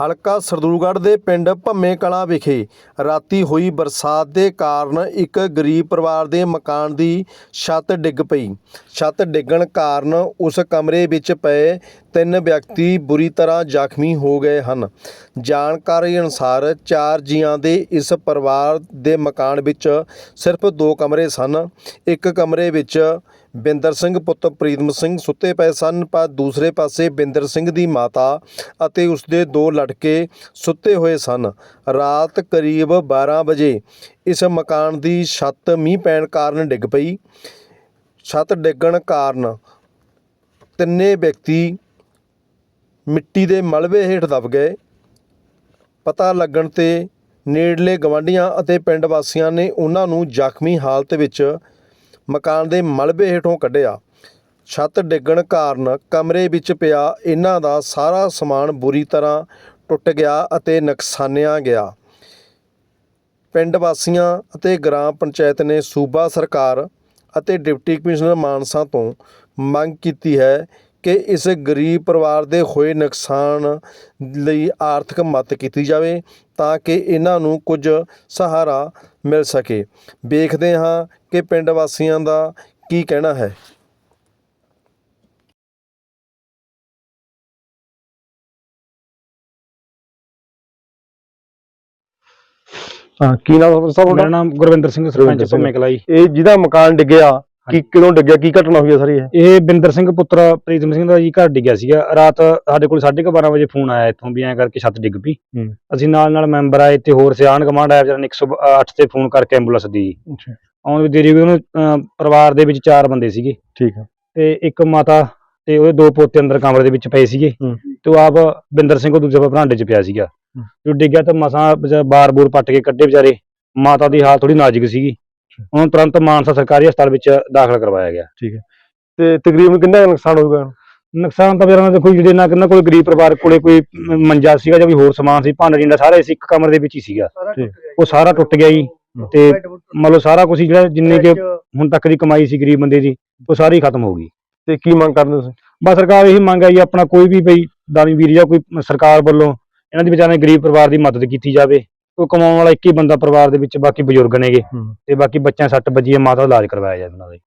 ਹਲਕਾ ਸਰਦੂਲਗੜ੍ਹ ਦੇ ਪਿੰਡ ਭੰਮੇ ਕਲਾਂ ਵਿਖੇ ਰਾਤੀ ਹੋਈ ਬਰਸਾਤ ਦੇ ਕਾਰਨ ਇੱਕ ਗਰੀਬ ਪਰਿਵਾਰ ਦੇ ਮਕਾਨ ਦੀ ਛੱਤ ਡਿੱਗ ਪਈ। ਛੱਤ ਡਿੱਗਣ ਕਾਰਨ ਉਸ ਕਮਰੇ ਵਿੱਚ ਪਏ ਤਿੰਨ ਵਿਅਕਤੀ ਬੁਰੀ ਤਰ੍ਹਾਂ ਜ਼ਖਮੀ ਹੋ ਗਏ ਹਨ। ਜਾਣਕਾਰੀ ਅਨੁਸਾਰ ਚਾਰ ਜੀਆਂ ਦੇ ਇਸ ਪਰਿਵਾਰ ਦੇ ਮਕਾਨ ਵਿੱਚ ਸਿਰਫ ਦੋ ਕਮਰੇ ਸਨ। ਇੱਕ ਕਮਰੇ ਵਿੱਚ ਬਿੰਦਰ ਸਿੰਘ ਪੁੱਤ ਪ੍ਰੀਤਮ ਸਿੰਘ ਸੁੱਤੇ ਪਏ ਸਨ, ਪਰ ਦੂਸਰੇ ਪਾਸੇ ਬਿੰਦਰ ਸਿੰਘ ਦੀ ਮਾਤਾ ਅਤੇ ਉਸਦੇ ਦੋ ਲੜਕੇ ਸੁੱਤੇ ਹੋਏ ਸਨ। ਰਾਤ ਕਰੀਬ 12 ਵਜੇ ਇਸ ਮਕਾਨ ਦੀ ਛੱਤ ਮੀਂਹ ਪੈਣ ਕਾਰਨ ਡਿੱਗ ਪਈ। ਛੱਤ ਡਿੱਗਣ ਕਾਰਨ ਤਿੰਨੇ ਵਿਅਕਤੀ ਮਿੱਟੀ ਦੇ ਮਲਬੇ ਹੇਠ ਦਬ ਗਏ। ਪਤਾ ਲੱਗਣ ਤੇ ਨੇੜਲੇ ਗਵਾਂਢੀਆਂ ਅਤੇ ਪਿੰਡ ਵਾਸੀਆਂ ਨੇ ਉਹਨਾਂ ਨੂੰ ਜ਼ਖਮੀ ਹਾਲਤ ਵਿੱਚ ਮਕਾਨ ਦੇ ਮਲਬੇ ਹੇਠੋਂ ਕੱਢਿਆ। ਛੱਤ ਡਿੱਗਣ ਕਾਰਨ ਕਮਰੇ ਵਿੱਚ ਪਿਆ ਇਹਨਾਂ ਦਾ ਸਾਰਾ ਸਮਾਨ ਬੁਰੀ ਤਰ੍ਹਾਂ ਟੁੱਟ ਗਿਆ ਅਤੇ ਨੁਕਸਾਨਿਆ ਗਿਆ। ਪਿੰਡ ਵਾਸੀਆਂ ਅਤੇ ਗ੍ਰਾਮ ਪੰਚਾਇਤ ਨੇ ਸੂਬਾ ਸਰਕਾਰ ਅਤੇ ਡਿਪਟੀ ਕਮਿਸ਼ਨਰ ਮਾਨਸਾ ਤੋਂ ਮੰਗ ਕੀਤੀ ਹੈ ਕਿ ਇਸ ਗਰੀਬ ਪਰਿਵਾਰ ਦੇ ਹੋਏ ਨੁਕਸਾਨ ਲਈ ਆਰਥਿਕ ਮਦਦ ਕੀਤੀ ਜਾਵੇ ਤਾਂ ਕਿ ਇਹਨਾਂ ਨੂੰ ਕੁਝ ਸਹਾਰਾ ਮਿਲ ਸਕੇ। ਵੇਖਦੇ ਹਾਂ ਕਿ ਪਿੰਡ ਵਾਸੀਆਂ ਦਾ ਕੀ ਕਹਿਣਾ ਹੈ। ਹਾਂ ਕੀ ਨਾਮ ਸਭ ਮੇਰਾ ਨਾਮ ਗੁਰਵਿੰਦਰ ਸਿੰਘ ਗੁਰਵਿੰਦਰ ਸਰਪੰਚ ਸਿੰਘ। ਭੰਮੇ ਕਲਾਈ। ਇਹ ਜਿਹਦਾ ਮਕਾਨ ਡਿੱਗਿਆ ਕੀ ਕਦੋਂ ਡਿੱਗਿਆ? ਕੀ ਘਟਨਾ ਹੋਈ ਹੈ ਸਾਰੀ ਇਹ? ਇਹ ਬਿੰਦਰ ਸਿੰਘ ਪੁੱਤਰ ਪ੍ਰੀਤਮ ਸਿੰਘ ਦਾ ਜੀ ਘਰ ਡਿੱਗਿਆ ਸੀਗਾ। ਰਾਤ ਸਾਡੇ ਕੋਲ 12:30 ਵਜੇ ਫੋਨ ਆਇਆ ਇੱਥੋਂ ਵੀ ਐਂ ਕਰਕੇ ਛੱਤ ਡਿੱਗ ਪਈ। ਹੂੰ। ਅਸੀਂ ਨਾਲ ਨਾਲ ਮੈਂਬਰ ਆਏ ਤੇ ਹੋਰ ਸਿਆਣ ਕਮਾਂਡ ਆਇਆ ਵਿਚਾਰਾ ਨੇ 108 ਤੇ ਫੋਨ ਕਰਕੇ ਐਂਬੂਲੈਂਸ ਦੀ। ਅੱਛਾ। ਆਉਣ ਦੀ ਦੇਰੀ ਹੋਈ ਉਹਨੂੰ ਅਹ, ਪਰਿਵਾਰ ਦੇ ਵਿੱਚ ਚਾਰ ਬੰਦੇ ਸੀਗੇ। ਠੀਕ ਹੈ ਤੇ ਇੱਕ ਮਾਤਾ ਤੇ ਉਹਦੇ ਦੋ ਪੋਤੇ ਅੰਦਰ ਕਮਰੇ ਦੇ ਵਿੱਚ ਪਏ ਸੀਗੇ। ਹੂੰ। ਤੇ ਉਹ ਆਪ ਬਿੰਦਰ ਸਿੰਘ ਉਹ ਦੂਜੇ ਬਰਾਂਡੇ 'ਚ ਪਿਆ ਸੀਗਾ। ਹੂੰ। ਜੋ ਡਿੱਗਿਆ ਤਾਂ ਮਸਾਂ ਬਾਰ-ਬੂਰ ਪੱਟ ਕੇ ਕੱਢੇ ਵਿਚਾਰੇ। ਮਾਤਾ ਦੀ ਹਾਲਤ ਥੋੜੀ ਨਾਜ਼ੁਕ ਸੀਗੀ। ਉਹਨੂੰ ਤੁਰੰਤ ਮਾਨਸਾ ਸਰਕਾਰੀ ਹਸਪਤਾਲ ਵਿੱਚ ਦਾਖਲ ਕਰਵਾਇਆ ਗਿਆ। ਤੇ ਤਕਰੀਬਨ ਕਿੰਨਾ ਕੁ ਨੁਕਸਾਨ ਹੋਊਗਾ ਨੁਕਸਾਨ ਤਾਂ ਵਿਚਾਰਾ ਦੇਖੋ ਜਿਹੜੇ ਨਾ ਕਿੰਨਾ ਕੋਈ ਗਰੀਬ ਪਰਿਵਾਰ ਕੋਲੇ ਕੋਈ ਮੰਜਾ ਸੀਗਾ ਜਾਂ ਕੋਈ ਹੋਰ ਸਮਾਨ ਸੀ ਭਾਂਡਾ ਜਿੰਦਾ ਸਾਰਾ ਇਸ ਇੱਕ ਕਮਰੇ ਦੇ ਵਿੱਚ ਹੀ ਸੀਗਾ। ਠੀਕ। ਉਹ ਸਾਰਾ ਟੁੱਟ ਗਿਆ ਜੀ। ਤੇ ਮੰਨ ਲਓ ਸਾਰਾ ਕੁਝ ਜਿਹੜਾ ਜਿੰਨੇ ਕਿ ਹੁਣ ਤੱਕ ਦੀ ਕਮਾਈ ਸੀ ਗਰੀਬ ਬੰਦੇ ਦੀ ਉਹ ਸਾਰੀ ਖਤਮ ਹੋ ਗਈ। ਤੇ ਕੀ ਮੰਗ ਕਰਦੇ ਤੁਸੀਂ? ਬਸ ਸਰਕਾਰ ਇਹੀ ਮੰਗ ਹੈ ਜੀ ਆਪਣਾ ਕੋਈ ਵੀ ਬਈ ਦਾਨੀ ਵੀਰ ਜਾਂ ਕੋਈ ਸਰਕਾਰ ਵੱਲੋਂ ਇਹਨਾਂ ਦੀ ਵਿਚਾਰੇ ਗਰੀਬ ਪਰਿਵਾਰ ਦੀ ਮਦਦ ਕੀਤੀ ਜਾਵੇ। ਕੋਈ ਕਮਾਉਣ ਵਾਲਾ ਇੱਕ ਹੀ ਬੰਦਾ ਪਰਿਵਾਰ ਦੇ ਵਿੱਚ ਬਾਕੀ ਬਜ਼ੁਰਗ ਨੇਗੇ। ਤੇ ਬਾਕੀ ਬੱਚਿਆਂ ਸੱਟ ਵੱਜੀ ਹੈ ਮਾਤਾ ਦਾ ਇਲਾਜ ਕਰਵਾਇਆ ਜਾਵੇ ਉਹਨਾਂ ਦਾ ਜੀ।